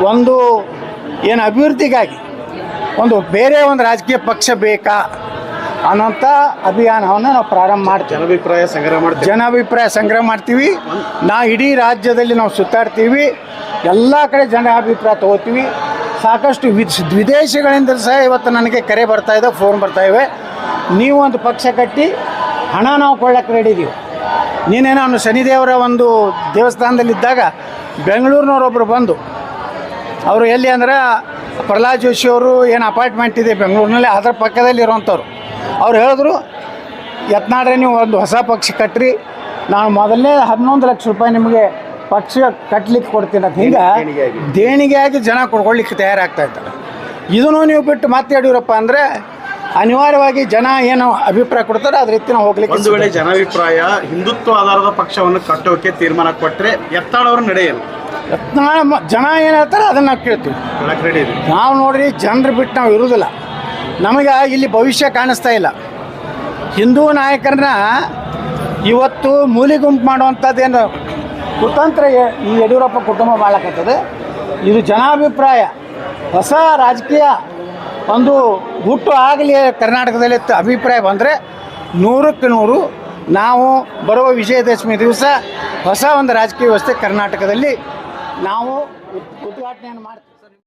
ಒಂದು ಏನು ಅಭಿವೃದ್ಧಿಗಾಗಿ ಒಂದು ಬೇರೆ ಒಂದು ರಾಜಕೀಯ ಪಕ್ಷ ಬೇಕಾ ಅನ್ನೋಂಥ ಅಭಿಯಾನವನ್ನು ನಾವು ಪ್ರಾರಂಭ ಮಾಡ್ತೀವಿ. ಜನಾಭಿಪ್ರಾಯ ಸಂಗ್ರಹ ಮಾಡ್ತೀವಿ. ಜನಾಭಿಪ್ರಾಯ ಸಂಗ್ರಹ ಮಾಡ್ತೀವಿ. ನಾ ಇಡೀ ರಾಜ್ಯದಲ್ಲಿ ನಾವು ಸುತ್ತಾಡ್ತೀವಿ. ಎಲ್ಲ ಕಡೆ ಜನ ಅಭಿಪ್ರಾಯ ತಗೋತೀವಿ. ಸಾಕಷ್ಟು ವಿದ್- ವಿದೇಶಗಳಿಂದ ಸಹ ಇವತ್ತು ನನಗೆ ಕರೆ ಬರ್ತಾ ಇದೆ ಫೋನ್ ಬರ್ತಾ ಇವೆ. ನೀವು ಒಂದು ಪಕ್ಷ ಕಟ್ಟಿ ಹಣ ನಾವು ಕೊಳ್ಳಕ್ಕೆ ರೆಡಿ ಇದೀವಿ. ನೀನೇ ನಾನು ಶನಿದೇವರ ಒಂದು ದೇವಸ್ಥಾನದಲ್ಲಿದ್ದಾಗ ಬೆಂಗಳೂರಿನವರೊಬ್ಬರು ಬಂದು ಅವರು ಎಲ್ಲಿ ಅಂದ್ರೆ ಪ್ರಹ್ಲಾದ್ ಜೋಶಿ ಅವರು ಏನು ಅಪಾರ್ಟ್ಮೆಂಟ್ ಇದೆ ಬೆಂಗಳೂರಿನಲ್ಲಿ ಅದರ ಪಕ್ಕದಲ್ಲಿ ಇರುವಂಥವ್ರು. ಅವ್ರು ಹೇಳಿದ್ರು ಯತ್ನಾಡ್ರೆ ನೀವು ಒಂದು ಹೊಸ ಪಕ್ಷ ಕಟ್ಟ್ರಿ ನಾನು ಮೊದಲನೇ ಹನ್ನೊಂದು ಲಕ್ಷ ರೂಪಾಯಿ ನಿಮಗೆ ಪಕ್ಷ ಕಟ್ಟಲಿಕ್ಕೆ ಕೊಡ್ತೀನಿ ಅಂತ. ಹಿಂಗೆ ದೇಣಿಗೆಯಾಗಿ. ದೇಣಿಗೆಯಾಗಿ ಜನ ಕೊಡ್ಕೊಳ್ಳಿಕ್ಕೆ ತಯಾರಾಗ್ತಾ ಇದ್ದಾರೆ. ಇದನ್ನು ನೀವು ಬಿಟ್ಟು ಮತ್ತೆ ಯಡಿಯೂರಪ್ಪ ಅಂದರೆ ಅನಿವಾರ್ಯವಾಗಿ ಜನ ಏನು ಅಭಿಪ್ರಾಯ ಕೊಡ್ತಾರೆ ಅದ್ರ ರೀತಿ ನಾವು ಹೋಗ್ಲಿಕ್ಕೆ ಒಂದು ವೇಳೆ ಜನಾಭಿಪ್ರಾಯ ಹಿಂದುತ್ವ ಆಧಾರದ ಪಕ್ಷವನ್ನು ಕಟ್ಟೋಕೆ ತೀರ್ಮಾನ ಕೊಟ್ಟರೆ ಎತ್ತಾಡೋರು ನಡೆಯಲ್ಲ. ಯತ್ನಾಳ ಜನ ಏನು ಹೇಳ್ತಾರೆ ಅದನ್ನು ನಾವು ಕೇಳ್ತೀವಿ ನಾವು ನೋಡ್ರಿ ಜನರು ಬಿಟ್ಟು ನಾವು ಇರೋದಿಲ್ಲ. ನಮಗೆ ಇಲ್ಲಿ ಭವಿಷ್ಯ ಕಾಣಿಸ್ತಾ ಇಲ್ಲ. ಹಿಂದೂ ನಾಯಕರನ್ನ ಇವತ್ತು ಮೂಲಿ ಗುಂಪು ಏನು? ಕುತಂತ್ರ ಈ ಯಡಿಯೂರಪ್ಪ ಕುಟುಂಬ ಮಾಡಕತ್ತದೆ ಇದು ಜನಾಭಿಪ್ರಾಯ. ಹೊಸ ರಾಜಕೀಯ ಒಂದು ಹುಟ್ಟು ಆಗಲಿ ಕರ್ನಾಟಕದಲ್ಲಿ ಅಭಿಪ್ರಾಯ ಬಂದರೆ ನೂರಕ್ಕೆ ನೂರು ನಾವು ಬರುವ ವಿಜಯದಶಮಿ ದಿವಸ ಹೊಸ ಒಂದು ರಾಜಕೀಯ ವ್ಯವಸ್ಥೆ ಕರ್ನಾಟಕದಲ್ಲಿ ನಾವು ಉದ್- ಉದ್ಘಾಟನೆಯನ್ನು ಮಾಡ್ತೀವಿ.